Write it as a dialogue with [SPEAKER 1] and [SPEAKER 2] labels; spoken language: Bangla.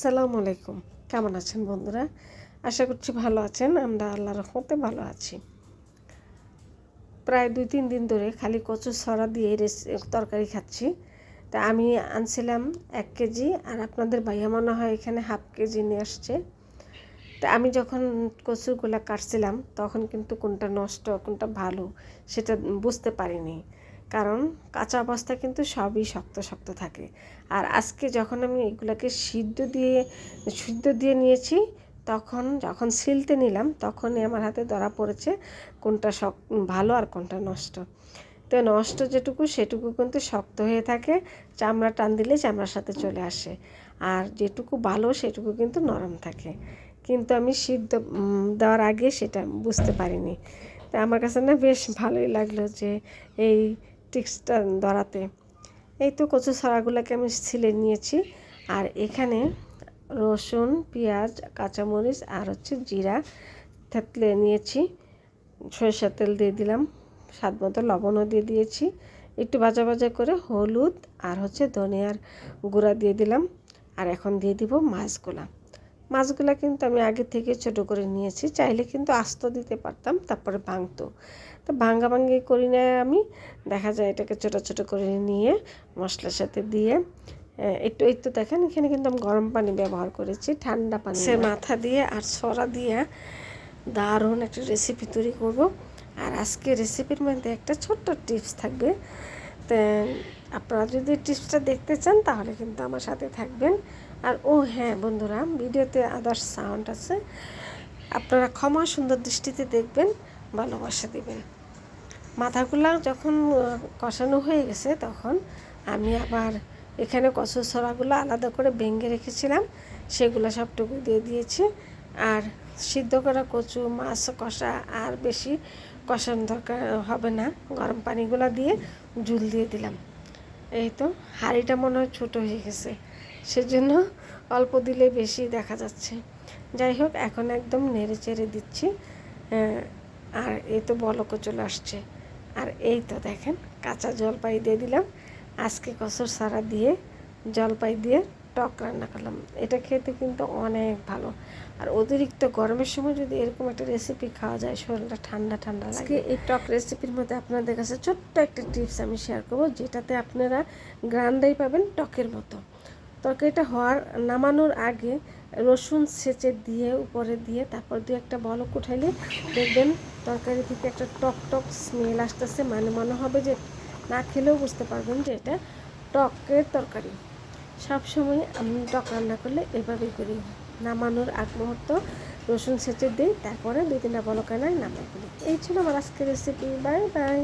[SPEAKER 1] সালামু আলাইকুম। কেমন আছেন বন্ধুরা? আশা করছি ভালো আছেন। আমরা আল্লাহ রহমতে ভালো আছি। প্রায় দুই তিন দিন ধরে খালি কচু ছড়া দিয়ে তরকারি খাচ্ছি। তা আমি আনছিলাম এক কেজি আর আপনাদের ভাইয়া মনে হয় এখানে হাফ কেজি নিয়ে আসছে। তা আমি যখন কচুগুলো কাটছিলাম, তখন কিন্তু কোনটা নষ্ট, কোনটা ভালো, সেটা বুঝতে পারিনি। কারণ কাঁচা অবস্থা কিন্তু সবই শক্ত শক্ত থাকে। আর আজকে যখন আমি এগুলোকে সিদ্ধ দিয়ে সিদ্ধ দিয়ে নিয়েছি, তখন যখন সিলতে নিলাম, তখনই আমার হাতে ধরা পড়েছে কোনটা শক, ভালো আর কোনটা নষ্ট। তো নষ্ট যেটুকু, সেটুকু কিন্তু শক্ত হয়ে থাকে, চামড়া টান দিলে চামড়ার সাথে চলে আসে। আর যেটুকু ভালো, সেটুকু কিন্তু নরম থাকে। কিন্তু আমি সিদ্ধ দেওয়ার আগে সেটা বুঝতে পারিনি। তা আমার কাছে না বেশ ভালোই লাগল যে এই টিক্সটা ধরাতে। এই তো কচু ছড়াগুলোকে আমি ছিলে নিয়েছি। আর এখানে রসুন, পেঁয়াজ, কাঁচামরিচ আর হচ্ছে জিরা থেতলে নিয়েছি। সরিষার তেল দিয়ে দিলাম, স্বাদ মতো লবণও দিয়ে দিয়েছি। একটু ভাজা ভাজা করে হলুদ আর হচ্ছে ধনিয়ার গুঁড়া দিয়ে দিলাম। আর এখন দিয়ে দিব মাছগুলা। মাছগুলা কিন্তু আমি আগে থেকে ছোট করে নিয়েছি চাইলে কিন্তু আস্ত দিতে পারতাম তারপরে ভাঙতো। তো ভাঙ্গা ভাঙ্গি করি না আমি দেখা যায় এটাকে ছোট ছোট করে নিয়ে মশলার সাথে দিয়ে একটু একটু দেখেন এখানে কিন্তু আমি গরম পানি ব্যবহার করেছি ঠান্ডা পানি সে মাথা দিয়ে আর ছড়া দিয়ে দারুণ একটা রেসিপি তৈরি করব। আর আজকে রেসিপির মধ্যে একটা ছোট্ট টিপস থাকবে। তো আপনারা যদি টিপসটা দেখতে চান, তাহলে কিন্তু আমার সাথে থাকবেন। আর ও হ্যাঁ বন্ধুরা, ভিডিওতে আদার্স সাউন্ড আছে। আপনারা ক্ষমা সুন্দর দৃষ্টিতে দেখবেন, ভালোবাসা দিবেন। মাথাগুলা যখন কষানো হয়ে গেছে, তখন আমি আবার এখানে কচুর ছড়াগুলো আলাদা করে ভেঙে রেখেছিলাম। সেগুলো সবটুকু দিয়ে দিয়েছি। আর সিদ্ধ করা কচু, মাছ কষা আর বেশি কষানো দরকার হবে না। গরম পানিগুলো দিয়ে জুল দিয়ে দিলাম। এই তো হাঁড়িটা মনে হয় ছোটো হয়ে গেছে। সেজন্য অল্প দিলে বেশি দেখা যাচ্ছে। যাই হোক, এখন একদম নেড়ে চেড়ে দিচ্ছি। আর এই তো বলকও চলে আসছে। আর এই তো দেখেন, কাঁচা জলপাই দিয়ে দিলাম। আজকে কসর সারা দিয়ে, জলপাই দিয়ে টক রান্না করলাম। এটা খেতে কিন্তু অনেক ভালো। আর অতিরিক্ত গরমের সময় যদি এরকম একটা রেসিপি খাওয়া যায়, শরীরটা ঠান্ডা ঠান্ডা লাগে। এই টক রেসিপির মধ্যে আপনাদের কাছে ছোট্ট একটা টিপস আমি শেয়ার করব, যেটাতে আপনারা গ্রান্ডাই পাবেন টকের মতো। তরকারিটা হওয়ার, নামানোর আগে রসুন সেচে দিয়ে, উপরে দিয়ে তারপর দিয়ে একটা বলক উঠাইলে দেখবেন তরকারি থেকে একটা টক টক স্মেল আসতেছে। মানে মনে হবে যে না খেলেও বুঝতে পারবেন যে এটা টকের তরকারি। সবসময় আমি টক রান্না করলে এভাবেই করি। নামানোর আগ মুহূর্ত রসুন সেচে দিই তারপরে দুই তিনটা বলকানায় নামাই। ফেলি এই ছিল আমার আজকের রেসিপি বাই বাই।